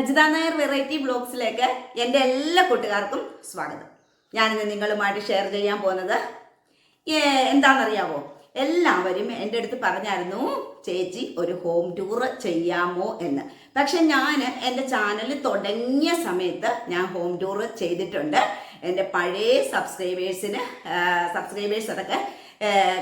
Ajitha Nair variety ബ്ലോഗ്സിലേക്ക് എന്റെ എല്ലാ കൂട്ടുകാർക്കും സ്വാഗതം. ഞാനിന്ന് നിങ്ങളുമായിട്ട് ഷെയർ ചെയ്യാൻ പോകുന്നത് എന്താണെന്നറിയാവോ? എല്ലാവരും എന്റെ അടുത്ത് പറഞ്ഞായിരുന്നു ചേച്ചി ഒരു ഹോം ടൂർ ചെയ്യാമോ എന്ന്. പക്ഷെ ഞാൻ എന്റെ ചാനൽ തുടങ്ങിയ സമയത്ത് ഞാൻ ഹോം ടൂർ ചെയ്തിട്ടുണ്ട്. എന്റെ പഴയ സബ്സ്ക്രൈബേഴ്സിന് സബ്സ്ക്രൈബേഴ്സ് അതൊക്കെ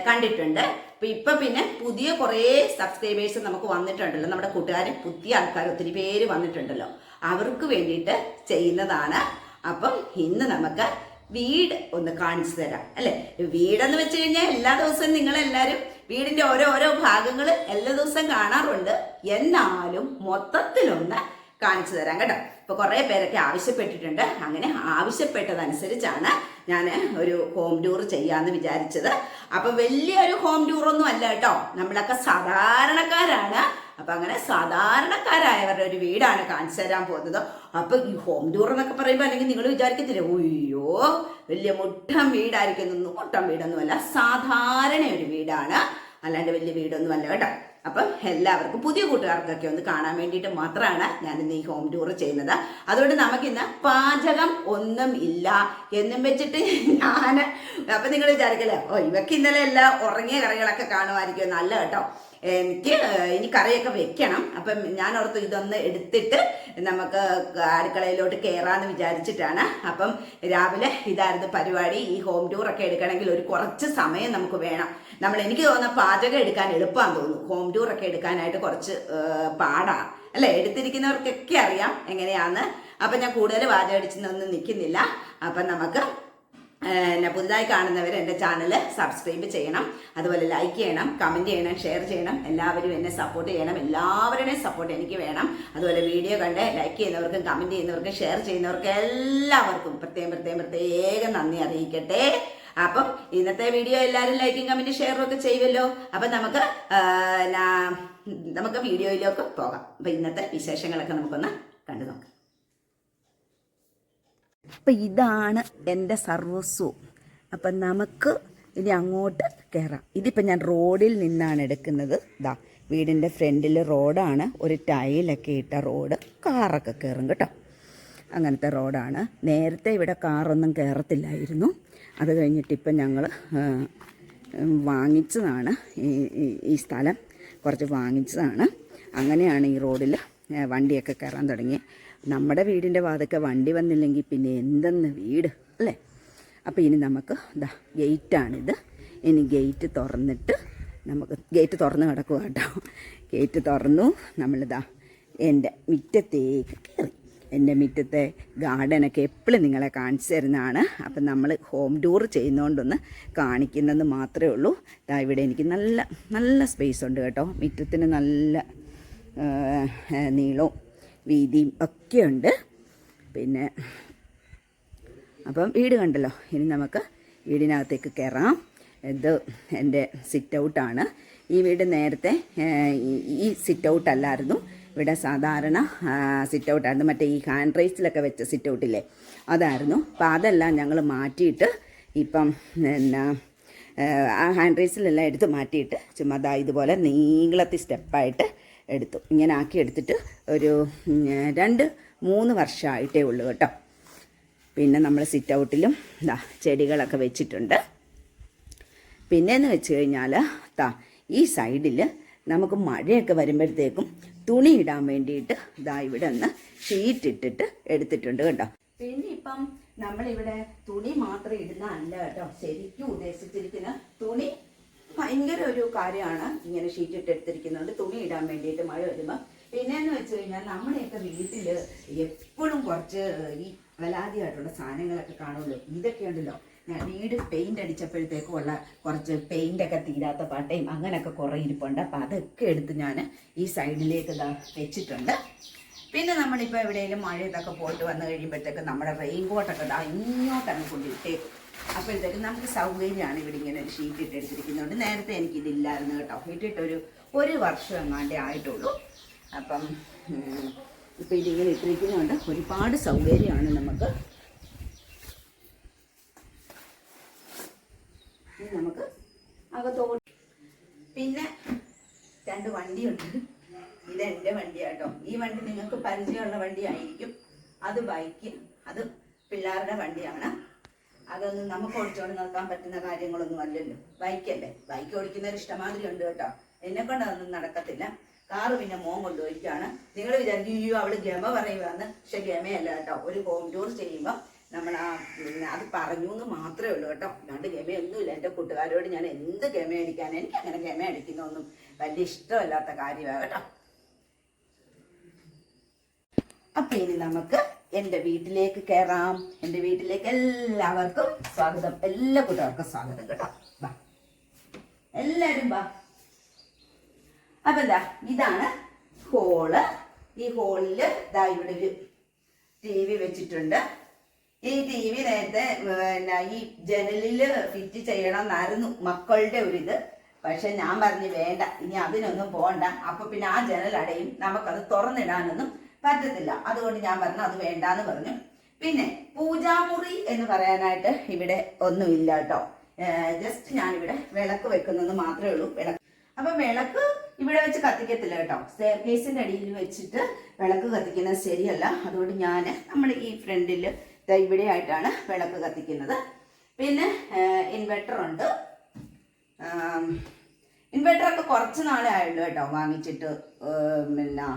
കണ്ടിട്ടുണ്ട്. ഇപ്പൊ പിന്നെ പുതിയ കുറേ സബ്സ്ക്രൈബേഴ്സ് നമുക്ക് വന്നിട്ടുണ്ടല്ലോ. നമ്മുടെ കൂട്ടുകാർ പുതിയ ആൾക്കാർ ഒത്തിരി പേര് വന്നിട്ടുണ്ടല്ലോ. അവർക്ക് വേണ്ടിയിട്ട് ചെയ്യുന്നതാണ്. അപ്പം ഇന്ന് നമുക്ക് വീട് ഒന്ന് കാണിച്ചു തരാം. അല്ലെ? വീടെന്ന് വെച്ച് കഴിഞ്ഞാൽ എല്ലാ ദിവസവും നിങ്ങൾ നിങ്ങളെല്ലാവരും വീടിന്റെ ഓരോ ഓരോ ഭാഗങ്ങൾ എല്ലാ ദിവസവും കാണാറുണ്ട്. എന്നാലും മൊത്തത്തിലൊന്ന് കാണിച്ചു തരാം കേട്ടോ. ഇപ്പൊ കുറെ പേരൊക്കെ ആവശ്യപ്പെട്ടിട്ടുണ്ട്. അങ്ങനെ ആവശ്യപ്പെട്ടതനുസരിച്ചാണ് ഞാൻ ഒരു ഹോം ടൂർ ചെയ്യാന്ന് വിചാരിച്ചത്. അപ്പൊ വലിയൊരു ഹോം ടൂർ ഒന്നും അല്ല കേട്ടോ. നമ്മളൊക്കെ സാധാരണക്കാരാണ്. അപ്പൊ അങ്ങനെ സാധാരണക്കാരായവരുടെ ഒരു വീടാണ് കാണിച്ചു തരാൻ പോകുന്നത്. അപ്പൊ ഈ ഹോം ടൂർ എന്നൊക്കെ പറയുമ്പോൾ അല്ലെങ്കിൽ നിങ്ങൾ വിചാരിക്കത്തില്ലേ അയ്യോ വലിയ മുട്ടം വീടായിരിക്കുന്നു. മുട്ടം വീടൊന്നുമല്ല സാധാരണ ഒരു വീടാണ്. അല്ലാണ്ട് വലിയ വീടൊന്നുമല്ല കേട്ടോ. അപ്പം എല്ലാവർക്കും പുതിയ കൂട്ടുകാർക്കൊക്കെ ഒന്ന് കാണാൻ വേണ്ടിയിട്ട് മാത്രമാണ് ഞാൻ ഇന്ന് ഈ ഹോം ടൂർ ചെയ്യുന്നത്. അതുകൊണ്ട് നമുക്കിന്ന് പാചകം ഒന്നും ഇല്ല എന്നും വെച്ചിട്ട് ഞാൻ അപ്പം നിങ്ങൾ വിചാരിക്കല്ലേ ഓ ഇവക്ക് ഇന്നലെ എല്ലാ ഉറങ്ങിയ കറികളൊക്കെ കാണുമായിരിക്കും. നല്ല കേട്ടോ. എനിക്ക് ഇനി കറിയൊക്കെ വെക്കണം. അപ്പം ഞാൻ ഓർത്ത് ഇതൊന്ന് എടുത്തിട്ട് നമുക്ക് അടുക്കളയിലോട്ട് കയറാമെന്ന് വിചാരിച്ചിട്ടാണ്. അപ്പം രാവിലെ ഇതായിരുന്നു പരിപാടി. ഈ ഹോം ടൂർ ഒക്കെ എടുക്കണമെങ്കിൽ ഒരു കുറച്ച് സമയം നമുക്ക് വേണം. നമ്മൾ എനിക്ക് തോന്നുന്ന പാചകം എടുക്കാൻ എളുപ്പമാണെന്ന് തോന്നുന്നു. ഹോം ടൂർ ഒക്കെ എടുക്കാനായിട്ട് കുറച്ച് പാടാണ് അല്ലേ? എടുത്തിരിക്കുന്നവർക്കൊക്കെ അറിയാം എങ്ങനെയാന്ന്. അപ്പം ഞാൻ കൂടുതൽ പാചകം അടിച്ചൊന്നും നിൽക്കുന്നില്ല. അപ്പം നമുക്ക് എന്നെ പുതുതായി കാണുന്നവർ എന്റെ ചാനൽ സബ്സ്ക്രൈബ് ചെയ്യണം. അതുപോലെ ലൈക്ക് ചെയ്യണം കമന്റ് ചെയ്യണം ഷെയർ ചെയ്യണം. എല്ലാവരും എന്നെ സപ്പോർട്ട് ചെയ്യണം. എല്ലാവരുടെയും സപ്പോർട്ട് എനിക്ക് വേണം. അതുപോലെ വീഡിയോ കണ്ട് ലൈക്ക് ചെയ്യുന്നവർക്കും കമന്റ് ചെയ്യുന്നവർക്കും ഷെയർ ചെയ്യുന്നവർക്കും എല്ലാവർക്കും പ്രത്യേകം പ്രത്യേകം പ്രത്യേകം നന്ദി അറിയിക്കട്ടെ. അപ്പം ഇന്നത്തെ വീഡിയോ എല്ലാവരും ലൈക്കും കമന്റും ഷെയറും ഒക്കെ ചെയ്യുമല്ലോ. അപ്പം നമുക്ക് നമുക്ക് വീഡിയോയിലേക്ക് പോകാം. അപ്പം ഇന്നത്തെ വിശേഷങ്ങളൊക്കെ നമുക്കൊന്ന് കണ്ടു നോക്കാം. അപ്പം ഇതാണ് എന്റെ സർവസ്വവും അപ്പം നമുക്ക് ഇനി അങ്ങോട്ട് കയറാം ഇതിപ്പോൾ ഞാൻ റോഡിൽ നിന്നാണ് എടുക്കുന്നത്. ഇതാ വീടിന്റെ ഫ്രണ്ടിൽ റോഡാണ്. ഒരു ടൈലൊക്കെ ഇട്ട റോഡ്. കാറൊക്കെ കയറും കേട്ടോ. അങ്ങനത്തെ റോഡാണ്. നേരത്തെ ഇവിടെ കാറൊന്നും കയറത്തില്ലായിരുന്നു അത് കഴിഞ്ഞിട്ട് ഇപ്പം ഞങ്ങൾ വാങ്ങിച്ചതാണ് ഈ ഈ- സ്ഥലം. കുറച്ച് വാങ്ങിച്ചതാണ്. അങ്ങനെയാണ് ഈ റോഡിൽ വണ്ടിയൊക്കെ കയറാൻ തുടങ്ങി നമ്മുടെ വീടിന്റെ വാതൊക്കെ വണ്ടി വന്നില്ലെങ്കിൽ പിന്നെ എന്തെന്ന് വീട് അല്ലേ? അപ്പോൾ ഇനി നമുക്ക് ഇതാ ഗേറ്റാണിത്. ഇനി ഗേറ്റ് തുറന്നിട്ട് നമുക്ക് ഗേറ്റ് തുറന്ന് കിടക്കുക കേട്ടോ ഗേറ്റ് തുറന്നു. നമ്മളിതാ എന്റെ മുറ്റത്തേക്ക് കയറി എന്റെ മുറ്റത്തെ ഗാർഡനൊക്കെ എപ്പോഴും നിങ്ങളെ കാണിച്ചു തരുന്നതാണ്. അപ്പം നമ്മൾ ഹോം ടൂർ ചെയ്യുന്നതുകൊണ്ടൊന്ന് കാണിക്കുന്നത് മാത്രമേ ഉള്ളൂ. ഇതാ ഇവിടെ എനിക്ക് നല്ല നല്ല സ്പേസ് ഉണ്ട് കേട്ടോ. മുറ്റത്തിന് നല്ല നീളവും വീതിയും ഒക്കെയുണ്ട് പിന്നെ അപ്പം വീട് കണ്ടല്ലോ. ഇനി നമുക്ക് വീടിനകത്തേക്ക് കയറാം ഇത് എന്റെ സിറ്റ് ഔട്ടാണ് ഈ വീട് നേരത്തെ ഈ- സിറ്റ് ഔട്ട് അല്ലായിരുന്നു. ഇവിടെ സാധാരണ സിറ്റ് ഔട്ടായിരുന്നു മറ്റേ ഈ ഹാൻഡ് റൈസിലൊക്കെ വെച്ച സിറ്റ് ഔട്ടില്ലേ അതായിരുന്നു. അപ്പം അതെല്ലാം ഞങ്ങൾ മാറ്റിയിട്ട് ഇപ്പം എന്നാ ആ ഹാൻഡ് റൈസിലെല്ലാം എടുത്ത് മാറ്റിയിട്ട് ചുമ്മാ ദാ ഇതുപോലെ നീളത്തി സ്റ്റെപ്പായിട്ട് എടുത്തു. ഇങ്ങനെ ആക്കി എടുത്തിട്ട് ഒരു രണ്ട് മൂന്ന് വർഷമായിട്ടേ ഉള്ളൂ കേട്ടോ. പിന്നെ നമ്മൾ സിറ്റ് ഔട്ടിലും ദാ ചെടികളൊക്കെ വെച്ചിട്ടുണ്ട്. പിന്നെയെന്ന് വെച്ച് കഴിഞ്ഞാൽ താ ഈ സൈഡിൽ നമുക്ക് മഴയൊക്കെ വരുമ്പോഴത്തേക്കും തുണി ഇടാൻ വേണ്ടിയിട്ട് ഇതാ ഇവിടെ ഒന്ന് ഷീറ്റ് ഇട്ടിട്ട് എടുത്തിട്ടുണ്ട് കേട്ടോ. പിന്നെ ഇപ്പം നമ്മളിവിടെ തുണി മാത്രം ഇടുന്ന അല്ല കേട്ടോ. ശരിക്കും ഉദ്ദേശിച്ചിരിക്കുന്ന തുണി ഭയങ്കര ഒരു കാര്യമാണ് ഇങ്ങനെ ഷീറ്റ് ഇട്ട് എടുത്തിരിക്കുന്നത് തുണി ഇടാൻ വേണ്ടിയിട്ട് മഴ വരുമ്പോൾ പിന്നെന്ന് വെച്ച് കഴിഞ്ഞാൽ നമ്മുടെയൊക്കെ വീട്ടിൽ എപ്പോഴും കുറച്ച് ഈ വലാതിയായിട്ടുള്ള സാധനങ്ങളൊക്കെ കാണുമല്ലോ. ഇതൊക്കെ ഉണ്ടല്ലോ ഞാൻ വീട് പെയിന്റ് അടിച്ചപ്പോഴത്തേക്കും ഉള്ള കുറച്ച് പെയിന്റ് ഒക്കെ തീരാത്ത പാട്ടയും അങ്ങനെയൊക്കെ കുറേ ഇരിപ്പുണ്ട്. അപ്പം അതൊക്കെ എടുത്ത് ഞാൻ ഈ സൈഡിലേക്ക് വെച്ചിട്ടുണ്ട്. പിന്നെ നമ്മളിപ്പോൾ എവിടെയെങ്കിലും മഴ ഇതൊക്കെ പോയിട്ട് വന്നു കഴിയുമ്പോഴത്തേക്ക് നമ്മുടെ റെയിൻ കോട്ടൊക്കെ ഇതാ ഇങ്ങോട്ടങ്ങ് കൊണ്ടിട്ടേക്കും അപ്പോഴത്തേക്കും നമുക്ക് സൗകര്യമാണ് ഇവിടെ ഇങ്ങനെ ഒരു ഷീറ്റ് ഇട്ട് എടുത്തിരിക്കുന്നതുകൊണ്ട് നേരത്തെ എനിക്കിതില്ലായിരുന്നു കേട്ടോ. ഇട്ടിട്ടൊരു ഒരു വർഷം എങ്ങാണ്ടേ ആയിട്ടുള്ളൂ. അപ്പം ഉം, ഇപ്പം ഇതിങ്ങനെ ഇട്ടിരിക്കുന്നതുകൊണ്ട് ഒരുപാട് സൗകര്യമാണ് നമുക്ക് ഇനി നമുക്ക് അകത്തോട്ട് പിന്നെ രണ്ട് വണ്ടിയുണ്ട്. ഇതെന്റെ വണ്ടിയാട്ടോ. ഈ വണ്ടി നിങ്ങൾക്ക് പരിചയമുള്ള വണ്ടിയായിരിക്കും. അത് ബൈക്ക് അത് പിള്ളേരുടെ വണ്ടിയാണ്. അതൊന്നും നമുക്ക് ഓടിച്ചോണ്ട് നിർത്താൻ പറ്റുന്ന കാര്യങ്ങളൊന്നും അല്ലല്ലോ. ബൈക്കല്ലേ. ബൈക്ക് ഓടിക്കുന്നവർ ഇഷ്ടമാതിരി ഉണ്ട് കേട്ടോ. എന്നെ കൊണ്ട് അതൊന്നും നടക്കത്തില്ല. കാറ് പിന്നെ മോൻ കൊണ്ടുപോയിട്ടാണ് നിങ്ങൾ വിചാരിക്കും അയ്യോ അവൾ ഗമ പറയുവാന്ന്. പക്ഷെ ഗമയല്ല കേട്ടോ. ഒരു ഹോം ടൂർ ചെയ്യുമ്പോൾ നമ്മൾ ആ അത് പറഞ്ഞു എന്ന് മാത്രമേ ഉള്ളൂ കേട്ടോ. അല്ലാണ്ട് ഗമയൊന്നുമില്ല. എന്റെ കൂട്ടുകാരോട് ഞാൻ എന്ത് ഗമ അടിക്കാൻ എനിക്ക് അങ്ങനെ ഗമ അടിക്കുന്നൊന്നും വലിയ ഇഷ്ടമല്ലാത്ത കാര്യമാണ് കേട്ടോ. അപ്പൊ ഇനി നമുക്ക് എന്റെ വീട്ടിലേക്ക് കയറാം എന്റെ വീട്ടിലേക്ക് എല്ലാവർക്കും സ്വാഗതം. എല്ലാ കൂട്ടുകാർക്കും സ്വാഗതം കേട്ടോ. വാ. എല്ലാവരും വാ. അപ്പൊ എന്താ ഇതാണ് ഹോൾ ഈ ഹോളിൽ ഇതാ ഇവിടെ ഒരു ടി വി വെച്ചിട്ടുണ്ട്. ഈ ടി വി നേരത്തെ പിന്നെ ഈ ജനലിൽ ഫിറ്റ് ചെയ്യണം എന്നായിരുന്നു മക്കളുടെ ഒരു ഇത്. പക്ഷെ ഞാൻ പറഞ്ഞു വേണ്ട ഇനി അതിനൊന്നും പോണ്ട. അപ്പൊ പിന്നെ ആ ജനൽ അടയും. നമുക്കത് തുറന്നിടാനൊന്നും പറ്റത്തില്ല. അതുകൊണ്ട് ഞാൻ പറഞ്ഞു അത് വേണ്ടാന്ന് പറഞ്ഞു. പിന്നെ പൂജാമുറി എന്ന് പറയാനായിട്ട് ഇവിടെ ഒന്നുമില്ല കേട്ടോ. ജസ്റ്റ് ഞാനിവിടെ വിളക്ക് വെക്കുന്നത് മാത്രമേ ഉള്ളൂ. വിളക്ക്. അപ്പൊ വിളക്ക് ഇവിടെ വെച്ച് കത്തിക്കത്തില്ല കേട്ടോ. സ്റ്റെയർ കേസിന്റെ അടിയിൽ വെച്ചിട്ട് വിളക്ക് കത്തിക്കുന്നത് ശരിയല്ല. അതുകൊണ്ട് ഞാൻ നമ്മൾ ഈ ഫ്രണ്ടിൽ ഇവിടെ ആയിട്ടാണ് വിളക്ക് കത്തിക്കുന്നത്. പിന്നെ ഇൻവെർട്ടർ ഉണ്ട്. ഇൻവെർട്ടറൊക്കെ കുറച്ച് നാളേ ആയുള്ളൂ കേട്ടോ വാങ്ങിച്ചിട്ട് പിന്നെ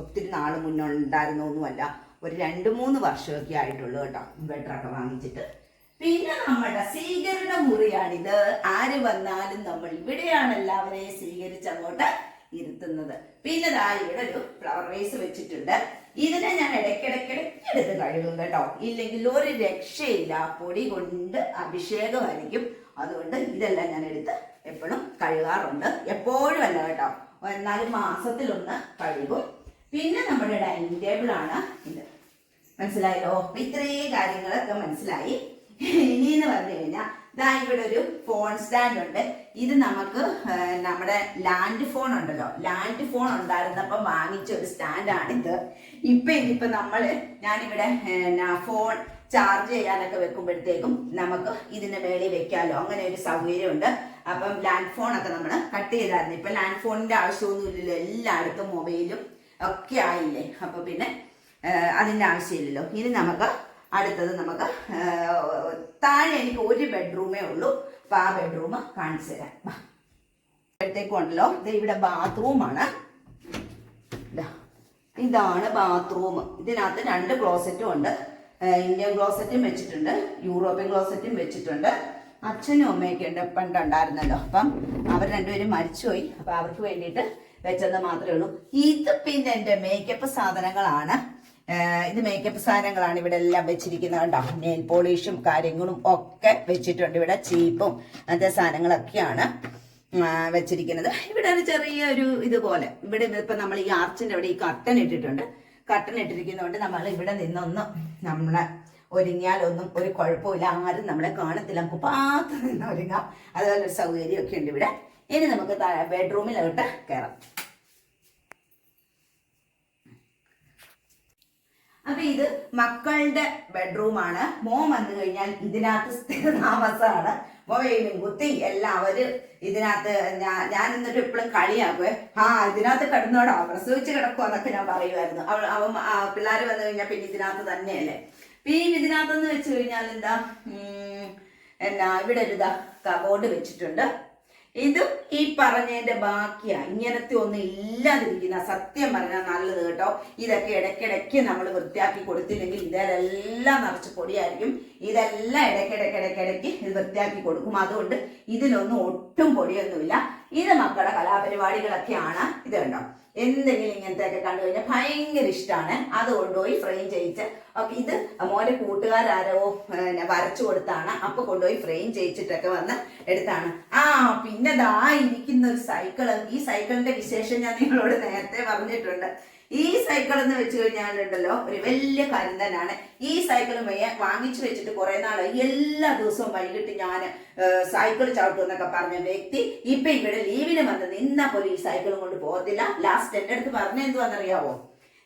ഒത്തിരി നാൾ മുന്നുണ്ടായിരുന്നൊന്നുമല്ല ഒരു രണ്ട് മൂന്ന് വർഷമൊക്കെ ആയിട്ടുള്ളൂ കേട്ടോ ഇൻവെർട്ടർ ഒക്കെ വാങ്ങിച്ചിട്ട്. പിന്നെ നമ്മുടെ സ്വീകരണ മുറിയാണിത്. ആര് വന്നാലും നമ്മൾ ഇവിടെയാണ് എല്ലാവരെയും സ്വീകരിച്ച് അങ്ങോട്ട് ഇരുത്തുന്നത്. പിന്നെ ദാ ഇവിടെ ഒരു ഫ്ലവർ വേസ് വെച്ചിട്ടുണ്ട്. ഇതിനെ ഞാൻ ഇടയ്ക്കിടയ്ക്കിടയ്ക്ക് എടുത്ത് കഴുകും കേട്ടോ. ഇല്ലെങ്കിൽ ഒരു രക്ഷയില്ല. പൊടി കൊണ്ട് അഭിഷേകമായിരിക്കും. അതുകൊണ്ട് ഇതെല്ലാം ഞാൻ എടുത്ത് എപ്പോഴും കഴുകാറുണ്ട്. എപ്പോഴും അല്ല കേട്ടോ. എന്നാലും മാസത്തിലൊന്ന് കഴുകും. പിന്നെ നമ്മുടെ ഡൈനിങ് ടേബിൾ ആണ് ഇത്. മനസ്സിലായല്ലോ? ഇത്രയും കാര്യങ്ങളൊക്കെ മനസ്സിലായി. ഇനി എന്ന് പറഞ്ഞു കഴിഞ്ഞാൽ ദാ ഇവിടെ ഒരു ഫോൺ സ്റ്റാൻഡ് ഉണ്ട്. ഇത് നമുക്ക് നമ്മുടെ ലാൻഡ് ഫോൺ ഉണ്ടല്ലോ. ലാൻഡ് ഫോൺ ഉണ്ടായിരുന്നപ്പോൾ വാങ്ങിച്ച ഒരു സ്റ്റാൻഡാണിത്. ഇപ്പൊ ഇനിയിപ്പോ നമ്മൾ ഞാനിവിടെ ഫോൺ ചാർജ് ചെയ്യാനൊക്കെ വെക്കുമ്പോഴത്തേക്കും നമുക്ക് ഇതിന്റെ മേളിൽ വെക്കാമല്ലോ അങ്ങനെ ഒരു സൗകര്യമുണ്ട്. അപ്പം ലാൻഡ് ഫോൺ ഒക്കെ നമ്മൾ കട്ട് ചെയ്തായിരുന്നു. ഇപ്പൊ ലാൻഡ് ഫോണിന്റെ ആവശ്യമൊന്നുമില്ലല്ലോ. എല്ലായിടത്തും മൊബൈലും ഒക്കെ ആയില്ലേ? അപ്പൊ പിന്നെ അതിന്റെ ആവശ്യമില്ലല്ലോ. ഇനി നമുക്ക് അടുത്തത് നമുക്ക് താഴെ എനിക്ക് ഒരു ബെഡ്റൂമേ ഉള്ളൂ. അപ്പൊ ആ ബെഡ്റൂം കാണിച്ചു തരാം. ഇവിടത്തേക്കുണ്ടല്ലോ ഇത് ഇവിടെ ബാത്റൂമാണ്. ഇതാണ് ബാത്റൂം ഇതിനകത്ത് രണ്ട് ക്ലോസറ്റും ഉണ്ട്. ഇന്ത്യൻ ക്ലോസറ്റും വെച്ചിട്ടുണ്ട്. യൂറോപ്യൻ ക്ലോസറ്റും വെച്ചിട്ടുണ്ട്. അച്ഛനും അമ്മയൊക്കെ ഉണ്ട് പണ്ടുണ്ടായിരുന്നല്ലോ. അപ്പം അവർ രണ്ടുപേരും മരിച്ചുപോയി. അപ്പൊ അവർക്ക് വേണ്ടിയിട്ട് വെച്ചെന്ന് മാത്രമേ ഉള്ളൂ. ഇത് പിന്നെ എന്റെ മേക്കപ്പ് സാധനങ്ങളാണ്. ഇത് മേക്കപ്പ് സാധനങ്ങളാണ് ഇവിടെ എല്ലാം വെച്ചിരിക്കുന്നത് കണ്ടോ? നെയിൽ പോളിഷും കാര്യങ്ങളും ഒക്കെ വെച്ചിട്ടുണ്ട് ഇവിടെ. ചീപ്പും അങ്ങനത്തെ സാധനങ്ങളൊക്കെയാണ്. വെച്ചിരിക്കുന്നത്. ഇവിടെ ഒരു ചെറിയ ഒരു ഇതുപോലെ. ഇവിടെ ഇപ്പൊ നമ്മൾ ഈ ആർച്ചിന്റെ അവിടെ ഈ കർട്ടൻ ഇട്ടിട്ടുണ്ട്. കർട്ടൻ ഇട്ടിരിക്കുന്നതുകൊണ്ട് നമ്മൾ ഇവിടെ നിന്നൊന്നും നമ്മളെ ഒരുങ്ങിയാലൊന്നും ഒരു കുഴപ്പമില്ല. ആരും നമ്മളെ കാണത്തില്ല. നമുക്ക് പാത്ത് നിന്ന് ഒരുങ്ങാം. അതുപോലെ ഒരു സൗകര്യമൊക്കെ ഉണ്ട് ഇവിടെ. ഇനി നമുക്ക് ബെഡ്റൂമിലോട്ട് കയറാം അപ്പൊ ഇത് മക്കളുടെ ബെഡ്റൂമാണ് മോം വന്നു കഴിഞ്ഞാൽ ഇതിനകത്ത് സ്ഥിര താമസമാണ്. മൊബൈലും കുത്തി എല്ലാവരും ഇതിനകത്ത് ഞാൻ ഞാൻ എന്നിട്ട് ഇപ്പോഴും കളിയാക്കുവേ. ആ ഇതിനകത്ത് കിടന്നോടാ പ്രസവിച്ച് കിടക്കുക എന്നൊക്കെ ഞാൻ പറയുമായിരുന്നു അവൾ അവൻ പിള്ളേർ വന്നു കഴിഞ്ഞാൽ പിന്നെ ഇതിനകത്ത് തന്നെയല്ലേ. പിന്നെ ഇതിനകത്തെന്ന് വെച്ച് കഴിഞ്ഞാൽ എന്താ എന്നാ ഇവിടെ ഒരു കബോർഡ് വെച്ചിട്ടുണ്ട്. ഇതും ഈ പറഞ്ഞതിന്റെ ബാക്കിയാ. ഇങ്ങനത്തെ ഒന്നും ഇല്ലാതിരിക്കുന്ന സത്യം പറഞ്ഞാൽ നല്ലത് കേട്ടോ. ഇതൊക്കെ ഇടയ്ക്കിടയ്ക്ക് നമ്മൾ വൃത്തിയാക്കി കൊടുത്തില്ലെങ്കിൽ ഇതെല്ലാം നിറച്ച് പൊടിയായിരിക്കും. ഇതെല്ലാം ഇടയ്ക്കിടയ്ക്കിടയ്ക്കിടയ്ക്ക് ഇത് വൃത്തിയാക്കി കൊടുക്കും. അതുകൊണ്ട് ഇതിലൊന്നും ഒട്ടും പൊടിയൊന്നുമില്ല. ഇത് മക്കളുടെ കലാപരിപാടികളൊക്കെയാണ് ഇത് കണ്ടോ എന്തെങ്കിലും ഇങ്ങനത്തെ ഒക്കെ കണ്ടു കഴിഞ്ഞാൽ ഭയങ്കര ഇഷ്ടമാണ് അത് കൊണ്ടുപോയി ഫ്രെയിം ചെയ്യിച്ച്. ഒക്കെ ഇത് മോനെ കൂട്ടുകാരോ പിന്നെ വരച്ചു കൊടുത്താണ്. അപ്പൊ കൊണ്ടുപോയി ഫ്രെയിം ചെയ്യിച്ചിട്ടൊക്കെ വന്ന് എടുത്താണ്. ആ പിന്നെ ദാ ഇരിക്കുന്ന ഒരു സൈക്കിൾ ഈ സൈക്കിളിന്റെ വിശേഷം ഞാൻ നിങ്ങളോട് നേരത്തെ പറഞ്ഞിട്ടുണ്ട്. ഈ സൈക്കിൾ എന്ന് വെച്ച് കഴിഞ്ഞാലുണ്ടല്ലോ ഒരു വലിയ കാര്യം തന്നെയാണ്. ഈ സൈക്കിൾ വാങ്ങിച്ചു വെച്ചിട്ട് കുറെ നാൾ എല്ലാ ദിവസവും വൈകിട്ട് ഞാൻ സൈക്കിൾ ചവിട്ടും എന്നൊക്കെ പറഞ്ഞ വ്യക്തി ഇപ്പൊ ഇവിടെ ലീവിന് വന്ന് നിന്നാ പോലും ഈ സൈക്കിളും കൊണ്ട് പോകത്തില്ല. ലാസ്റ്റ് എന്റെ അടുത്ത് പറഞ്ഞ എന്തുവാന്നറിയാവോ?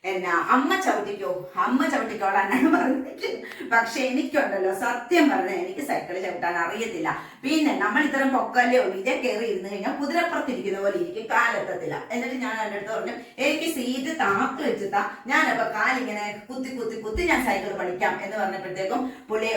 എന്നാ അമ്മ ചവിട്ടിക്കോ? അമ്മ ചവിട്ടിക്കോളാനാണ് പറഞ്ഞത്. പക്ഷെ എനിക്കുണ്ടല്ലോ സത്യം പറഞ്ഞ എനിക്ക് സൈക്കിൾ ചവിട്ടാൻ അറിയത്തില്ല. പിന്നെ നമ്മൾ ഇത്തരം പൊക്കല്ലേ ഉള്ളൂ ഇതേ കയറി ഇരുന്ന് കഴിഞ്ഞാൽ കുതിരപ്പുറത്തിരിക്കുന്ന പോലെ ഇരിക്കും കാലെത്തത്തില്ല എന്നിട്ട് ഞാൻ എന്റെ അടുത്ത് പറഞ്ഞു എനിക്ക് സീറ്റ് താത്ത് വെച്ചിട്ടാ. ഞാനപ്പോ കാലിങ്ങനെ കുത്തി കുത്തി കുത്തി ഞാൻ സൈക്കിൾ പഠിക്കാം. എന്ന് പറഞ്ഞപ്പോഴത്തേക്കും പുള്ളി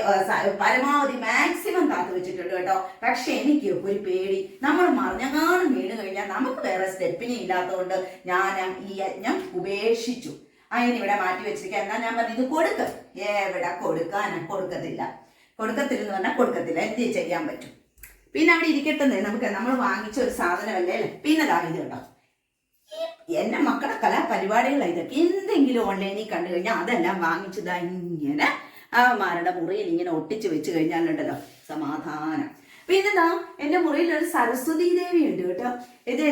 പരമാവധി മാക്സിമം താത്ത് വെച്ചിട്ടുണ്ട് കേട്ടോ. പക്ഷെ എനിക്ക് ഒരു പേടി. നമ്മൾ മറിഞ്ഞങ്ങാനും വീണ് കഴിഞ്ഞാൽ നമുക്ക് വേറെ സ്റ്റെപ്പിനി ഇല്ലാത്തതുകൊണ്ട് ഞാൻ ഈ യജ്ഞം ഉപേക്ഷിച്ചു. അതിനിവിടെ മാറ്റി വെച്ചിരിക്കുക എന്നാ ഞാൻ പറഞ്ഞു ഇത് കൊടുക്ക്. എവിടെ? കൊടുക്കാൻ കൊടുക്കത്തില്ല. കൊടുക്കത്തില്ല എന്ന് പറഞ്ഞാൽ കൊടുക്കത്തില്ല. എന്ത് ചെയ്യാൻ പറ്റും. പിന്നെ അവിടെ ഇരിക്കട്ടെ നമുക്ക് നമ്മൾ വാങ്ങിച്ച ഒരു സാധനമല്ലേ അല്ലേ? പിന്നെ ഇത് കേട്ടോ എന്നെ മക്കളുടെ കലാപരിപാടികളാണ് ഇതൊക്കെ. എന്തെങ്കിലും ഓൺലൈനിൽ കണ്ടു കഴിഞ്ഞാൽ അതെല്ലാം വാങ്ങിച്ചതാ ഇങ്ങനെ. ആ അവന്മാരുടെ മുറിയിൽ ഇങ്ങനെ ഒട്ടിച്ചു വെച്ച് കഴിഞ്ഞാലുണ്ടല്ലോ. സമാധാനം. പിന്നെ ദാ എന്റെ മുറിയിൽ ഒരു സരസ്വതി ദേവി ഉണ്ട് കേട്ടോ. ഇത്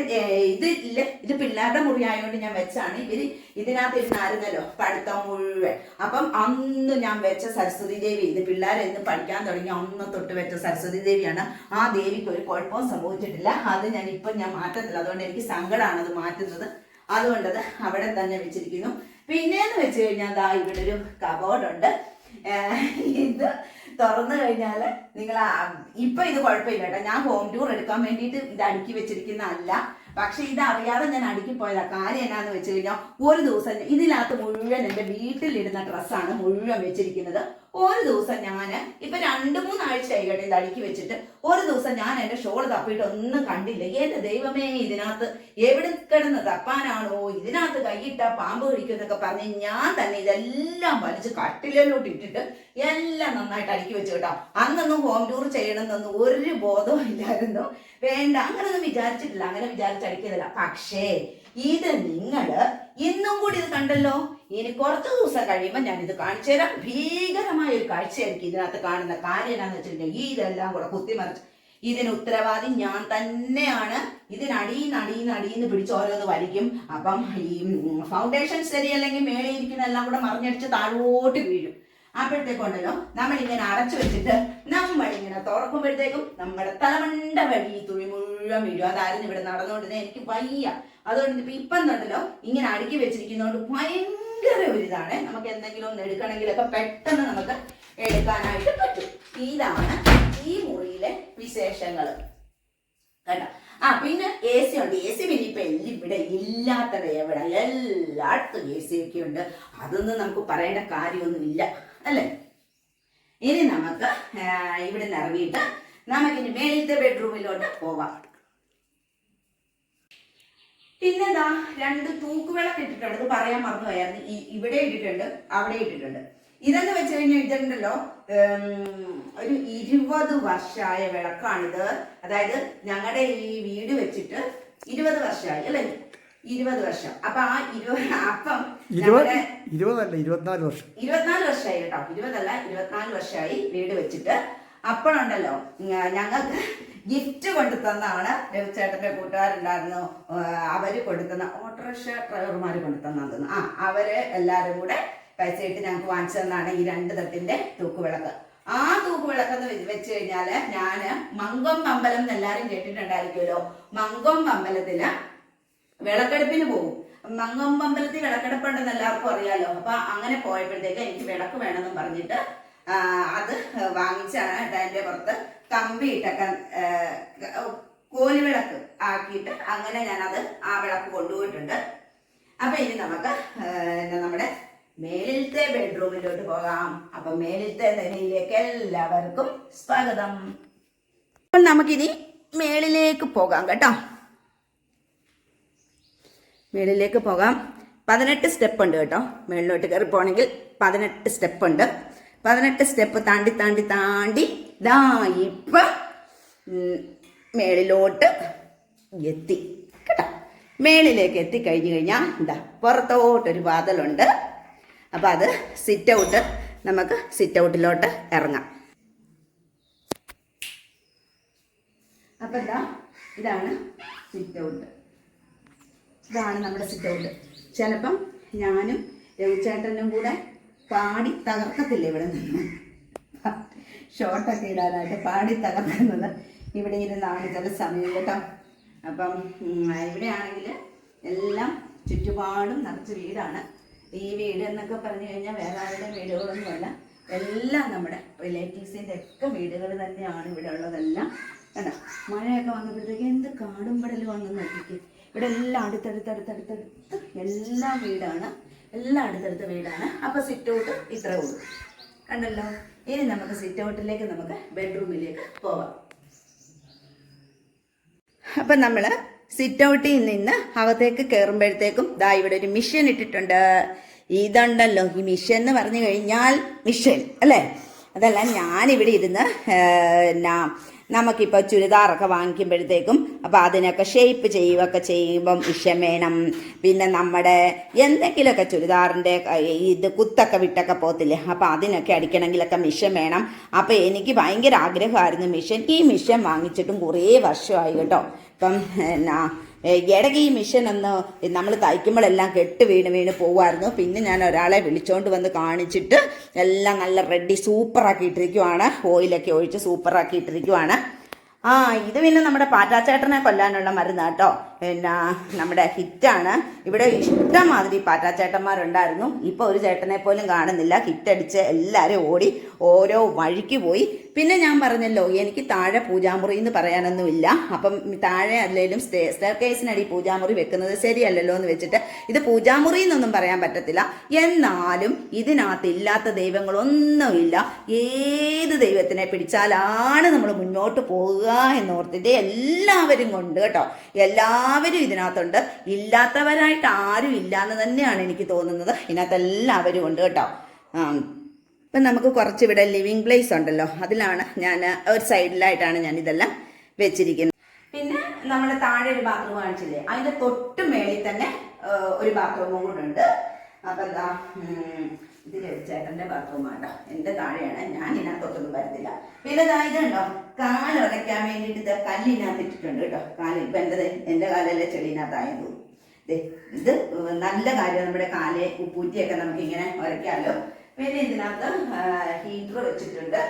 ഇത് ഇല്ല ഇത് പിള്ളേരുടെ മുറി ആയതുകൊണ്ട് ഞാൻ വെച്ചാണ്. ഇവർ ഇതിനകത്ത് ഇരുന്നായിരുന്നല്ലോ പഠിത്തം മുഴുവൻ. അപ്പം അന്ന് ഞാൻ വെച്ച സരസ്വതി ദേവി ഇത് പിള്ളേരെ ഇന്ന് പഠിക്കാൻ തുടങ്ങി അന്ന് തൊട്ട് വെച്ച സരസ്വതി ദേവിയാണ്. ആ ദേവിക്ക് ഒരു കുഴപ്പവും സംഭവിച്ചിട്ടില്ല. അത് ഞാൻ ഇപ്പം ഞാൻ മാറ്റത്തില്ല. അതുകൊണ്ട് എനിക്ക് സങ്കടമാണ് അത് മാറ്റുന്നത്. അതുകൊണ്ടത് അവിടെ തന്നെ വെച്ചിരിക്കുന്നു. പിന്നെന്ന് വെച്ച് കഴിഞ്ഞാൽ ദാ ഇവിടെ ഒരു കബോർഡുണ്ട് ഇത് തുറന്നു കഴിഞ്ഞാൽ നിങ്ങൾ ഇപ്പൊ ഇത് കുഴപ്പമില്ല കേട്ടോ. ഞാൻ ഹോം ടൂർ എടുക്കാൻ വേണ്ടിയിട്ട് ഇത് അടുക്കി വെച്ചിരിക്കുന്ന അല്ല പക്ഷെ ഇത് അറിയാതെ ഞാൻ അടുക്കി പോയതാ. കാര്യം എന്നാന്ന് വെച്ച് കഴിഞ്ഞാൽ ഒരു ദിവസം ഇതിനകത്ത് മുഴുവൻ എന്റെ വീട്ടിലിടുന്ന ഡ്രസ്സാണ് മുഴുവൻ വെച്ചിരിക്കുന്നത്. ഒരു ദിവസം ഞാൻ ഇപ്പൊ രണ്ട് മൂന്നാഴ്ച ആയിക്കട്ടെ ഇത് അടുക്കി വെച്ചിട്ട്. ഒരു ദിവസം ഞാൻ എന്റെ ഷോൾ തപ്പിയിട്ട് ഒന്നും കണ്ടില്ല. എന്റെ ദൈവമേ ഇതിനകത്ത് എവിടെ കിടന്ന് തപ്പാനാണോ? ഇതിനകത്ത് കൈയിട്ട പാമ്പ് കഴിക്കുന്നൊക്കെ പറഞ്ഞ് ഞാൻ തന്നെ ഇതെല്ലാം വലിച്ച് കട്ടിലോട്ട് ഇട്ടിട്ട് എല്ലാം നന്നായിട്ട് അടുക്കി വെച്ചു കേട്ടോ. അന്നൊന്നും ഹോം ടൂർ ചെയ്യണമെന്നൊന്നും ഒരു ബോധവും ഇല്ലായിരുന്നു. വേണ്ട അങ്ങനൊന്നും വിചാരിച്ചിട്ടില്ല. അങ്ങനെ വിചാരിച്ചടിക്കുന്നില്ല പക്ഷേ ഇത് നിങ്ങൾ ഇന്നും കൂടി ഇത് കണ്ടല്ലോ? ഇനി കുറച്ച് ദിവസം കഴിയുമ്പോൾ ഞാനിത് കാണിച്ചു തരാം. ഭീകരമായ ഒരു കാഴ്ചയായിരിക്കും ഇതിനകത്ത് കാണുന്ന കാര്യം എന്നാന്ന് വെച്ചിട്ടുണ്ടെങ്കിൽ ഇതെല്ലാം കൂടെ കുത്തിമറിച്ച് ഇതിന് ഉത്തരവാദി ഞാൻ തന്നെയാണ്. ഇതിനടിയിൽ അടിയിൽ അടിയിൽ പിടിച്ച് ഓരോന്ന് വലിക്കും. അപ്പം ഈ ഫൗണ്ടേഷൻ ശരിയല്ലെങ്കിൽ മേളിൽ ഇരിക്കുന്ന എല്ലാം കൂടെ മറിഞ്ഞടിച്ച് താഴോട്ട് വീഴും. അപ്പോഴത്തേക്കുണ്ടല്ലോ നമ്മൾ ഇങ്ങനെ അടച്ചു വെച്ചിട്ട് നമ്മൾ ഇങ്ങനെ തുറക്കുമ്പോഴത്തേക്കും നമ്മുടെ തലമണ്ട വഴി തുണി മുഴുവൻ വീഴും. അതായിരുന്നു ഇവിടെ നടന്നുകൊണ്ടിരുന്നത്. എനിക്ക് വയ്യ. അതുകൊണ്ട് ഇപ്പൊ ഇപ്പം ഉണ്ടല്ലോ ഇങ്ങനെ അടുക്കി വെച്ചിരിക്കുന്നതുകൊണ്ട് ഭയങ്കര ഒരു ഇതാണ് നമുക്ക് എന്തെങ്കിലും ഒന്ന് എടുക്കണമെങ്കിലൊക്കെ പെട്ടെന്ന് നമുക്ക് എടുക്കാനായിട്ട് പറ്റും. ഇതാണ് ഈ മുറിയിലെ വിശേഷങ്ങൾ. കേട്ട? ആ പിന്നെ എ സി ഉണ്ട്. എ സി പിന്നെ ഇപ്പൊ ഇവിടെ ഇല്ലാത്തത് എവിടെ? എല്ലായിടത്തും എ സി ഒക്കെ ഉണ്ട്. അതൊന്നും നമുക്ക് പറയേണ്ട കാര്യമൊന്നുമില്ല. അല്ലേ? ഇനി നമുക്ക് ഇവിടെ നിന്ന് ഇറങ്ങിയിട്ട് നമുക്കിനി മേലത്തെ ബെഡ്റൂമിലോട്ട് പോവാം. പിന്നെന്താ രണ്ട് തൂക്കുവിളക്ക് ഇട്ടിട്ടുണ്ട്. അത് പറയാൻ മറന്നുപോയായിരുന്നു ഈ ഇവിടെ ഇട്ടിട്ടുണ്ട് അവിടെ ഇട്ടിട്ടുണ്ട്. ഇതെന്ന് വെച്ച് കഴിഞ്ഞാൽ ഇതുണ്ടല്ലോ ഒരു ഇരുപത് വർഷമായ വിളക്കാണിത്. അതായത് ഞങ്ങളുടെ ഈ വീട് വെച്ചിട്ട് ഇരുപത് വർഷമായി അല്ലേ? ഇരുപത് വർഷം. അപ്പൊ ആ ഇരുപത് അപ്പം ഇരുപതല്ല ഇരുപത്തിനാല് വർഷം. ഇരുപത്തിനാല് വർഷമായി കേട്ടോ. ഇരുപതല്ല ഇരുപത്തിനാല് വർഷമായി വീട് വെച്ചിട്ട്. അപ്പോഴുണ്ടല്ലോ ഞങ്ങൾക്ക് ഗിഫ്റ്റ് കൊണ്ടു തന്നാണ് രവിച്ചേട്ടന്റെ കൂട്ടുകാരുണ്ടായിരുന്നു. അവർ കൊടുത്തുന്ന ഓട്ടോറിക്ഷ ഡ്രൈവർമാർ കൊണ്ടു തന്നു ആ അവർ എല്ലാരും കൂടെ പൈസയിട്ട് ഞങ്ങൾക്ക് വാങ്ങിച്ചു തന്നാണ് ഈ രണ്ട് തട്ടിന്റെ തൂക്കുവിളക്ക്. ആ തൂക്കുവിളക്ക് എന്ന് വെച്ച് കഴിഞ്ഞാൽ ഞാൻ മങ്കൊം അമ്പലം എന്ന് എല്ലാരും കേട്ടിട്ടുണ്ടായിരിക്കുമല്ലോ. മങ്കൊം അമ്പലത്തിൽ വിളക്കെടുപ്പിന് പോകും മങ്ങം അമ്പലത്തിൽ വിളക്കെടുപ്പുണ്ടെന്ന് എല്ലാവർക്കും അറിയാലോ. അപ്പൊ അങ്ങനെ പോയപ്പോഴത്തേക്ക് എനിക്ക് വിളക്ക് വേണമെന്ന് പറഞ്ഞിട്ട് അത് വാങ്ങിച്ചാണ് അതിന്റെ പുറത്ത്. കമ്പി ഇട്ടൊക്കെ ആ, കോലുവിളക്ക് ആക്കിയിട്ട് അങ്ങനെ ഞാനത് ആ വിളക്ക് കൊണ്ടുപോയിട്ടുണ്ട്. അപ്പൊ ഇനി നമുക്ക് നമ്മുടെ മേലിലത്തെ ബെഡ്റൂമിലോട്ട് പോകാം. അപ്പൊ മേലിലത്തെ നിലയിലേക്ക് എല്ലാവർക്കും സ്വാഗതം. അപ്പോൾ നമുക്കിനി മേളിലേക്ക് പോകാം കേട്ടോ. മേളിലേക്ക് പോകാം. പതിനെട്ട് സ്റ്റെപ്പ് ഉണ്ട് കേട്ടോ. മേളിലോട്ട് കയറി പോകണമെങ്കിൽ പതിനെട്ട് സ്റ്റെപ്പ് ഉണ്ട് പതിനെട്ട് സ്റ്റെപ്പ് താണ്ടി താണ്ടി താണ്ടി ദാ ഇപ്പം മേളിലോട്ട് എത്തി. കേട്ടോ? മേളിലേക്ക് എത്തിക്കഴിഞ്ഞു കഴിഞ്ഞാൽ എന്താ പുറത്തോട്ടൊരു വാതിലുണ്ട്. അപ്പം അത് സിറ്റ് ഔട്ട് നമുക്ക് സിറ്റ് ഔട്ടിലോട്ട് ഇറങ്ങാം അപ്പം എന്താ ഇതാണ് സിറ്റ് ഔട്ട് ഇതാണ് നമ്മുടെ സിറ്റ് ഔട്ട് ചിലപ്പം ഞാനും രവിചേട്ടനും കൂടെ പാടി തകർക്കത്തില്ല ഇവിടെ നിന്ന്? ഷോർട്ടൊക്കെ ഇടാനായിട്ട് പാടി തകർക്കുന്നത് ഇവിടെ ഇരുന്നാണ് ചില സമയം കേട്ടോ. അപ്പം ഇവിടെ ഇവിടെയാണെങ്കിൽ എല്ലാം ചുറ്റുപാടും നിറച്ച് വീടാണ്. ഈ വീട് എന്നൊക്കെ പറഞ്ഞു കഴിഞ്ഞാൽ വേറെ ആരുടെ വീടുകളൊന്നുമല്ല. എല്ലാം നമ്മുടെ റിലേറ്റീവ്സിന്റെ ഒക്കെ വീടുകൾ തന്നെയാണ് ഇവിടെ ഉള്ളതെല്ലാം. കേട്ടോ മഴയൊക്കെ വന്നപ്പോഴത്തേക്ക് എന്ത് കാടും പടലും വന്നു നോക്കിക്കും. ഇവിടെ എല്ലാം അടുത്തടുത്തടുത്തടുത്തടുത്ത് എല്ലാം വീടാണ്. എല്ലാം അടുത്തടുത്ത വീടാണ്. അപ്പോൾ സിറ്റ് ഔട്ട് ഇത്ര ഉള്ളൂ. കണ്ടല്ലോ? ഇനി നമുക്ക് സിറ്റ് ഔട്ടിലേക്ക് നമുക്ക് ബെഡ്റൂമിലേക്ക് പോവാം. അപ്പം നമ്മൾ സിറ്റ് ഔട്ടിൽ നിന്ന് അകത്തേക്ക് കയറുമ്പോഴത്തേക്കും ദാ ഇവിടെ ഒരു മിഷൻ ഇട്ടിട്ടുണ്ട്. ഇതുണ്ടല്ലോ. ഈ മിഷൻ എന്ന് പറഞ്ഞു കഴിഞ്ഞാൽ മിഷൻ അല്ലേ? അതല്ല ഞാനിവിടെ ഇരുന്ന് നമുക്കിപ്പോൾ ചുരിദാറൊക്കെ വാങ്ങിക്കുമ്പോഴത്തേക്കും അപ്പോൾ അതിനൊക്കെ ഷേപ്പ് ചെയ്യുകയൊക്കെ ചെയ്യുമ്പം വിഷം വേണം പിന്നെ നമ്മുടെ എന്തെങ്കിലുമൊക്കെ ചുരിദാറിന്റെ ഇത് കുത്തൊക്കെ വിട്ടൊക്കെ പോകത്തില്ലേ? അപ്പോൾ അതിനൊക്കെ അടിക്കണമെങ്കിലൊക്കെ മിഷൻ വേണം. അപ്പോൾ എനിക്ക് ഭയങ്കര ആഗ്രഹമായിരുന്നു മിഷൻ. ഈ മിഷൻ വാങ്ങിച്ചിട്ടും കുറേ വർഷമായി കേട്ടോ. ഇപ്പം എന്നാ ഇടയ്ക്ക് ഈ മിഷൻ ഒന്ന് നമ്മൾ തയ്ക്കുമ്പോഴെല്ലാം കെട്ട് വീണ് വീണ് പോവായിരുന്നു. പിന്നെ ഞാൻ ഒരാളെ വിളിച്ചോണ്ട് വന്ന് കാണിച്ചിട്ട് എല്ലാം നല്ല റെഡി സൂപ്പറാക്കിയിട്ടിരിക്കുവാണ്. ഓയിലൊക്കെ ഒഴിച്ച് സൂപ്പറാക്കിയിട്ടിരിക്കുവാണ്. ആ ഇത് പിന്നെ നമ്മുടെ പാറ്റാച്ചേട്ടനെ കൊല്ലാനുള്ള മരുന്ന് കേട്ടോ. പിന്നെ നമ്മുടെ ഹിറ്റാണ്. ഇവിടെ ഇഷ്ടം മാതിരി പാറ്റാച്ചേട്ടന്മാരുണ്ടായിരുന്നു ഇപ്പോൾ ഒരു ചേട്ടനെ പോലും കാണുന്നില്ല. ഹിറ്റടിച്ച് എല്ലാവരും ഓടി ഓരോ വഴിക്ക് പോയി പിന്നെ ഞാൻ പറഞ്ഞല്ലോ എനിക്ക് താഴെ പൂജാമുറി എന്ന് പറയാനൊന്നുമില്ല. അപ്പം താഴെ അല്ലെങ്കിലും സ്റ്റേ കേസിനടി പൂജാമുറി വെക്കുന്നത് ശരിയല്ലല്ലോ എന്ന് വെച്ചിട്ട് ഇത് പൂജാമുറി എന്നൊന്നും പറയാൻ പറ്റത്തില്ല. എന്നാലും ഇതിനകത്ത് ഇല്ലാത്ത ദൈവങ്ങളൊന്നുമില്ല. ഏത് ദൈവത്തിനെ പിടിച്ചാലാണ് നമ്മൾ മുന്നോട്ട് പോകുക എന്നോർത്തിട്ട് എല്ലാവരും കൊണ്ട് കേട്ടോ എല്ലാവരും ഇതിനകത്തുണ്ട്. ഇല്ലാത്തവരായിട്ട് ആരും ഇല്ല എന്ന് തന്നെയാണ് എനിക്ക് തോന്നുന്നത്. ഇതിനകത്ത് എല്ലാവരും ഉണ്ട് കേട്ടോ. ഇപ്പം നമുക്ക് കുറച്ച് ഇവിടെ ലിവിങ് പ്ലേസ് ഉണ്ടല്ലോ. അതിലാണ് ഞാൻ ഒരു സൈഡിലായിട്ടാണ് ഞാൻ ഇതെല്ലാം വെച്ചിരിക്കുന്നത്. പിന്നെ നമ്മൾ താഴെ ഒരു ബാത്റൂം കാണിച്ചില്ലേ? അതിന്റെ തൊട്ട് മേളിൽ തന്നെ ഒരു ബാത്റൂമും കൂടെ ഉണ്ട്. അപ്പം എന്താ ഇത് ചേട്ടന്റെ ബാത്റൂമാണ് എന്റെ താഴെയാണ്. ഞാൻ ഇതിനകത്തൊട്ടൊന്നും വരത്തില്ല. പിന്നെ ഇതാ ഇതുണ്ടോ കാലുടയ്ക്കാൻ വേണ്ടിയിട്ട് ഇത് കല്ലിനകത്ത് ഇട്ടിട്ടുണ്ട് കേട്ടോ. കാലിൽ ഇപ്പം എന്റെ എന്റെ കാലിലെ തോന്നുന്നു ഇത് നല്ല കാര്യം നമ്മുടെ കാൽ ഉപ്പൂറ്റിയൊക്കെ നമുക്ക് ഇങ്ങനെ ഉരയ്ക്കാമല്ലോ പിന്നെ ഇതിനകത്ത് ഹീറ്റർ വെച്ചിട്ടുണ്ട്.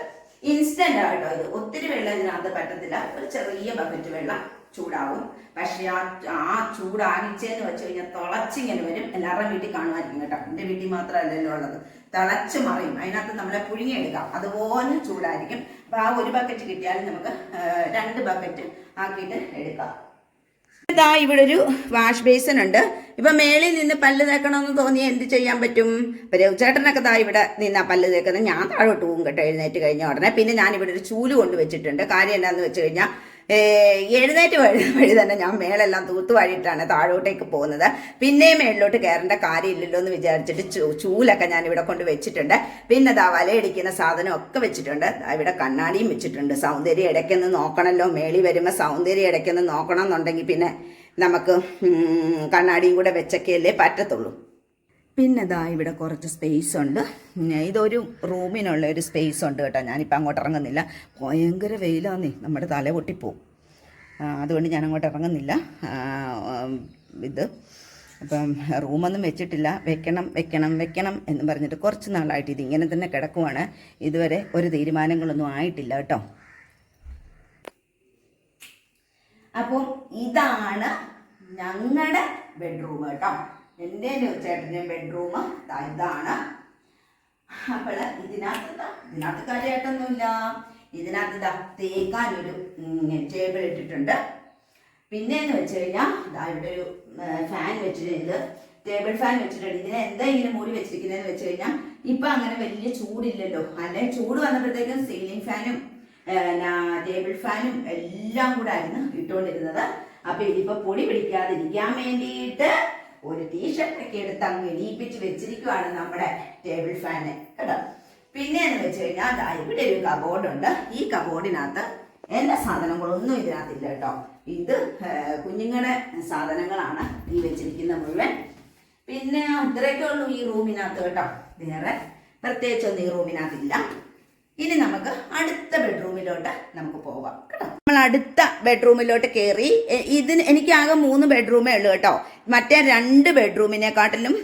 ഇൻസ്റ്റന്റ് ആയിട്ടോ ഇത്. ഒത്തിരി വെള്ളം ഇതിനകത്ത് പറ്റത്തില്ല. ഒരു ചെറിയ ബക്കറ്റ് വെള്ളം ചൂടാവും. പക്ഷെ ആ ആ ചൂടാകിച്ചെന്ന് വെച്ച് കഴിഞ്ഞാൽ തിളച്ചിങ്ങനെ വരും. എല്ലാവരുടെ വീട്ടിൽ കാണുമായിരിക്കും കേട്ടോ. എന്റെ വീട്ടിൽ മാത്രമല്ലല്ലോ ഉള്ളത്. തിളച്ച് മറിയും. അതിനകത്ത് നമ്മളെ പുഴുങ്ങിയെടുക്കാം. അതുപോലെ ചൂടായിരിക്കും. അപ്പോൾ ആ ഒരു ബക്കറ്റ് കിട്ടിയാലും നമുക്ക് രണ്ട് ബക്കറ്റ് ആക്കിയിട്ട് എടുക്കാം. ഇതാ ഇവിടെ ഒരു വാഷ് ബേസിൻ ഉണ്ട്. ഇപ്പൊ മേളിൽ നിന്ന് പല്ല് തേക്കണമെന്ന് തോന്നിയാൽ എന്ത് ചെയ്യാൻ പറ്റും? രഘുചേട്ടനൊക്കെ ദാ ഇവിടെ നിന്നാ പല്ല് തേക്കുന്നത് ഞാൻ താഴോട്ട് പോകും കേട്ടോ എഴുന്നേറ്റ് കഴിഞ്ഞ ഉടനെ. പിന്നെ ഞാൻ ഇവിടെ ഒരു ചൂൽ കൊണ്ട് വെച്ചിട്ടുണ്ട്. കാര്യം എന്താന്ന് വെച്ച് കഴിഞ്ഞാൽ എഴുന്നേറ്റ് വഴി വഴി തന്നെ ഞാൻ മേളെല്ലാം തൂത്ത് വഴിയിട്ടാണ് താഴോട്ടേക്ക് പോകുന്നത്. പിന്നെയും മേളിലോട്ട് കയറേണ്ട കാര്യമില്ലല്ലോ എന്ന് വിചാരിച്ചിട്ട് ചൂലൊക്കെ ഞാൻ ഇവിടെ കൊണ്ട് വെച്ചിട്ടുണ്ട്. പിന്നെ ദാ വലയടിക്കുന്ന സാധനം ഒക്കെ വെച്ചിട്ടുണ്ട് ഇവിടെ കണ്ണാടിയും വെച്ചിട്ടുണ്ട്. സൗന്ദര്യം ഇടയ്ക്കൊന്ന് നോക്കണമല്ലോ മേളി വരുമ്പോൾ സൗന്ദര്യം ഇടയ്ക്കൊന്ന് നോക്കണം എന്നുണ്ടെങ്കിൽ പിന്നെ നമുക്ക് കണ്ണാടിയും കൂടെ വെച്ചൊക്കെയല്ലേ പറ്റത്തുള്ളൂ. പിന്നെ ഇതാ ഇവിടെ കുറച്ച് സ്പേസ് ഉണ്ട്. ഇതൊരു റൂമിനുള്ള ഒരു സ്പേസ് ഉണ്ട് കേട്ടോ. ഞാനിപ്പോൾ അങ്ങോട്ട് ഇറങ്ങുന്നില്ല. ഭയങ്കര വെയിലാന്നേ. നമ്മുടെ തല പൊട്ടിപ്പോവും. അതുകൊണ്ട് ഞാൻ അങ്ങോട്ട് ഇറങ്ങുന്നില്ല. ഇത്. അപ്പം റൂമൊന്നും വെച്ചിട്ടില്ല. വെക്കണം വെക്കണം വെക്കണം എന്ന് പറഞ്ഞിട്ട് കുറച്ച് നാളായിട്ട് ഇത് ഇങ്ങനെ തന്നെ കിടക്കുവാണ്. ഇതുവരെ ഒരു തീരുമാനങ്ങളൊന്നും ആയിട്ടില്ല കേട്ടോ. അപ്പോൾ ഇതാണ് ഞങ്ങളുടെ ബെഡ്റൂം കേട്ടോ. എന്റെ ചേട്ടന്റെ ബെഡ്റൂം ഇതാണ്. അപ്പോൾ ഇതിനകത്ത് ഇതാ, ഇതിനകത്ത് കാര്യമായിട്ടൊന്നുമില്ല ഇതിനകത്ത് ഇതാ തേക്കാനൊരു ടേബിൾ ഇട്ടിട്ടുണ്ട്. പിന്നെ എന്ന് വെച്ച് കഴിഞ്ഞാൽ ഇതാ ഇവിടെ ഒരു ഫാൻ വെച്ചിട്ടുണ്ട്. ടേബിൾ ഫാൻ വെച്ചിട്ടുണ്ട്. ഇതിനെ എന്താ ഇങ്ങനെ മൂടി വെച്ചിരിക്കുന്നതെന്ന് വെച്ച് കഴിഞ്ഞാൽ ഇപ്പം അങ്ങനെ വലിയ ചൂടില്ലല്ലോ. അല്ലെ ചൂട് വന്നപ്പോഴത്തേക്കും സീലിംഗ് ഫാനും ടേബിൾ ഫാനും എല്ലാം കൂടെ ആയിരുന്നു ഇട്ടുകൊണ്ടിരുന്നത് അപ്പൊ ഇതിപ്പോ പൊടി പിടിക്കാതിരിക്കാൻ വേണ്ടിയിട്ട് ഒരു ടീഷർട്ടൊക്കെ എടുത്ത് അങ്ങ് എണീപ്പിച്ച് വെച്ചിരിക്കുവാണ് നമ്മുടെ ടേബിൾ ഫാന് കേട്ടോ? പിന്നെ എന്ന് വെച്ച് കഴിഞ്ഞാൽ ഇവിടെ ഒരു കബോർഡ് ഉണ്ട്. ഈ കബോർഡിനകത്ത് എല്ലാ സാധനങ്ങളൊന്നും ഇതിനകത്തില്ല കേട്ടോ. ഇത് കുഞ്ഞുങ്ങളുടെ സാധനങ്ങളാണ് ഈ വെച്ചിരിക്കുന്ന മുഴുവൻ. പിന്നെ അത്രയൊക്കെ ഉള്ളൂ ഈ റൂമിനകത്ത് കേട്ടോ. വേറെ പ്രത്യേകിച്ചൊന്നും ഈ റൂമിനകത്തില്ല. ഇനി നമുക്ക് അടുത്ത ബെഡ്റൂമിലോട്ട് നമുക്ക് പോവാം കേട്ടോ? അടുത്ത ബെഡ്റൂമിലോട്ട് കയറി ഇതിന് എനിക്കാകെ മൂന്ന് ബെഡ്റൂമേ ഉള്ളൂ കേട്ടോ. മറ്റേ രണ്ട് ബെഡ്റൂമിനെക്കാട്ടിലും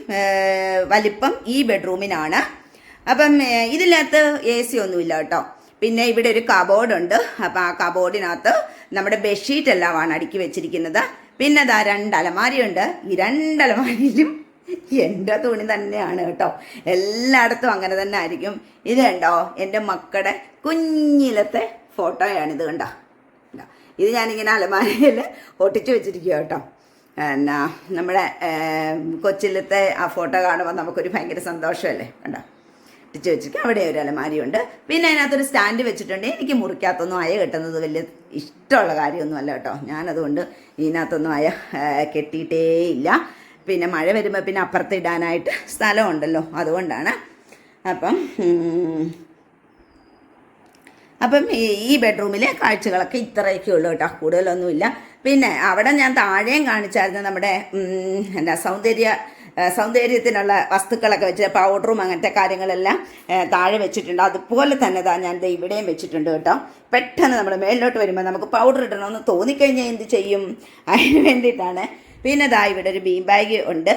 വലിപ്പം ഈ ബെഡ്റൂമിനാണ് അപ്പം ഇതിനകത്ത് എ സി ഒന്നുമില്ല കേട്ടോ. പിന്നെ ഇവിടെ ഒരു കബോർഡ് ഉണ്ട്. അപ്പം ആ കബോർഡിനകത്ത് നമ്മുടെ ബെഡ്ഷീറ്റ് എല്ലാമാണ് അടുക്കി വെച്ചിരിക്കുന്നത്. പിന്നെ അതാ രണ്ട് അലമാരിയുണ്ട് ഈ രണ്ട് അലമാരിയിലും എന്റെ തുണി തന്നെയാണ് കേട്ടോ. എല്ലായിടത്തും അങ്ങനെ തന്നെ ആയിരിക്കും. ഇത് കണ്ടോ? എന്റെ മക്കളുടെ കുഞ്ഞിലത്തെ ഫോട്ടോയാണിത് കണ്ടോ. ഇത് ഞാനിങ്ങനെ അലമാരയിൽ ഒട്ടിച്ചു വെച്ചിരിക്കുക കേട്ടോ. എന്നാ നമ്മുടെ കൊച്ചിലത്തെ ആ ഫോട്ടോ കാണുമ്പോൾ നമുക്കൊരു ഭയങ്കര സന്തോഷമല്ലേ? കണ്ടോ? ഒട്ടിച്ചു വെച്ചിട്ട് അവിടെ ഒരു അലമാരിയുണ്ട്. പിന്നെ അതിനകത്തൊരു സ്റ്റാൻഡ് വെച്ചിട്ടുണ്ട്. എനിക്ക് മുറിക്കകത്തൊന്നും അയ കെട്ടുന്നത് വലിയ ഇഷ്ടമുള്ള കാര്യമൊന്നും അല്ല കേട്ടോ. ഞാനതുകൊണ്ട് ഇതിനകത്തൊന്നും അയ കെട്ടിയിട്ടേ ഇല്ല. പിന്നെ മഴ വരുമ്പോൾ പിന്നെ അപ്പുറത്ത് ഇടാനായിട്ട് സ്ഥലമുണ്ടല്ലോ. അതുകൊണ്ടാണ് അപ്പം അപ്പം ഈ ബെഡ്റൂമിലെ കാഴ്ചകളൊക്കെ ഇത്രയൊക്കെ ഉള്ളൂ കേട്ടോ. കൂടുതലൊന്നുമില്ല. പിന്നെ അവിടെ ഞാൻ താഴെയും കാണിച്ചായിരുന്നു നമ്മുടെ എന്താ സൗന്ദര്യ സൗന്ദര്യത്തിനുള്ള വസ്തുക്കളൊക്കെ വെച്ച് പൗഡറും അങ്ങനത്തെ കാര്യങ്ങളെല്ലാം താഴെ വെച്ചിട്ടുണ്ട്. അതുപോലെ തന്നെ താ ഞാൻ ഇവിടെയും വെച്ചിട്ടുണ്ട് കേട്ടോ. പെട്ടെന്ന് നമ്മൾ മേളിലോട്ട് വരുമ്പോൾ നമുക്ക് പൗഡർ ഇടണമെന്ന് തോന്നിക്കഴിഞ്ഞാൽ എന്ത് ചെയ്യും? അതിന് വേണ്ടിയിട്ടാണ്. പിന്നെ ദാ ഇവിടെ ഒരു ബീം ബാഗ് ഉണ്ട്.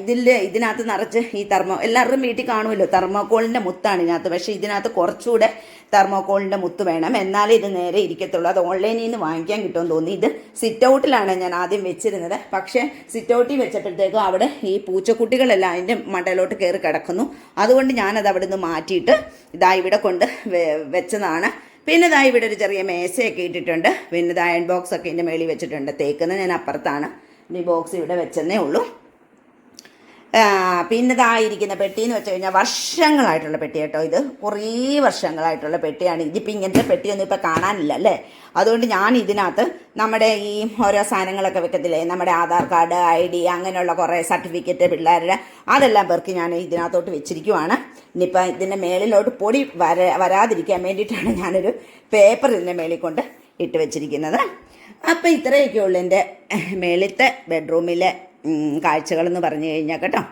ഇതിൽ ഇതിനകത്ത് നിറച്ച് ഈ തെർമോ എല്ലാവരുടെയും വീട്ടിൽ കാണുമല്ലോ തെർമോക്കോളിന്റെ മുത്താണ് ഇതിനകത്ത്. പക്ഷേ ഇതിനകത്ത് കുറച്ചുകൂടെ തെർമോക്കോളിന്റെ മുത്ത് വേണം. എന്നാലേ ഇത് നേരെ ഇരിക്കത്തുള്ളൂ. അത് ഓൺലൈനിൽ നിന്ന് വാങ്ങിക്കാൻ കിട്ടുമെന്ന് തോന്നി. ഇത് സിറ്റ് ഔട്ടിലാണ് ഞാൻ ആദ്യം വെച്ചിരുന്നത്. പക്ഷേ സിറ്റ് ഔട്ടിൽ വെച്ചപ്പോഴത്തേക്കും അവിടെ ഈ പൂച്ചക്കുട്ടികളെല്ലാം അതിന്റെ മണ്ടയിലോട്ട് കയറി കിടക്കുന്നു. അതുകൊണ്ട് ഞാനത് അവിടെ നിന്ന് മാറ്റിയിട്ട് ഇതാ ഇവിടെ കൊണ്ട് വെച്ചതാണ്. പിന്നെ ഇതാ ഇവിടെ ഒരു ചെറിയ മേശയൊക്കെ ഇട്ടിട്ടുണ്ട്. പിന്നെ ഇതാ അയൺ ബോക്സ് ഒക്കെ ഇതിന്റെ മേളിൽ വെച്ചിട്ടുണ്ട്. തേക്കുന്നത് ഞാൻ അപ്പുറത്താണ്. ഈ ബോക്സ് ഇവിടെ വെച്ചെന്നേ ഉള്ളൂ. പിന്നെ ഇതായിരിക്കുന്ന പെട്ടി എന്ന് വെച്ച് കഴിഞ്ഞാൽ വർഷങ്ങളായിട്ടുള്ള പെട്ടി കേട്ടോ ഇത്. കുറേ വർഷങ്ങളായിട്ടുള്ള പെട്ടിയാണ്. ഇതിപ്പോൾ ഇങ്ങനത്തെ പെട്ടിയൊന്നും ഇപ്പോൾ കാണാനില്ല അല്ലേ? അതുകൊണ്ട് ഞാൻ ഇതിനകത്ത് നമ്മുടെ ഈ ഓരോ സാധനങ്ങളൊക്കെ വെക്കത്തില്ലേ? നമ്മുടെ ആധാർ കാർഡ് ഐ ഡി അങ്ങനെയുള്ള കുറേ സർട്ടിഫിക്കറ്റ് പിള്ളേരുടെ അതെല്ലാം പേർക്ക് ഞാൻ ഇതിനകത്തോട്ട് വെച്ചിരിക്കുവാണ്. ഇനിയിപ്പോൾ ഇതിന്റെ മേളിലോട്ട് പൊടി വര വരാതിരിക്കാൻ വേണ്ടിയിട്ടാണ് ഞാനൊരു പേപ്പർ ഇതിന്റെ മേളിൽ കൊണ്ട് ഇട്ട് വെച്ചിരിക്കുന്നത്. അപ്പോൾ ഇത്രയൊക്കെ ഉള്ളൂ എന്റെ മേളിലത്തെ ബെഡ്റൂമിലെ കാഴ്ചകളെന്ന് പറഞ്ഞു കഴിഞ്ഞാൽ കേട്ടോ.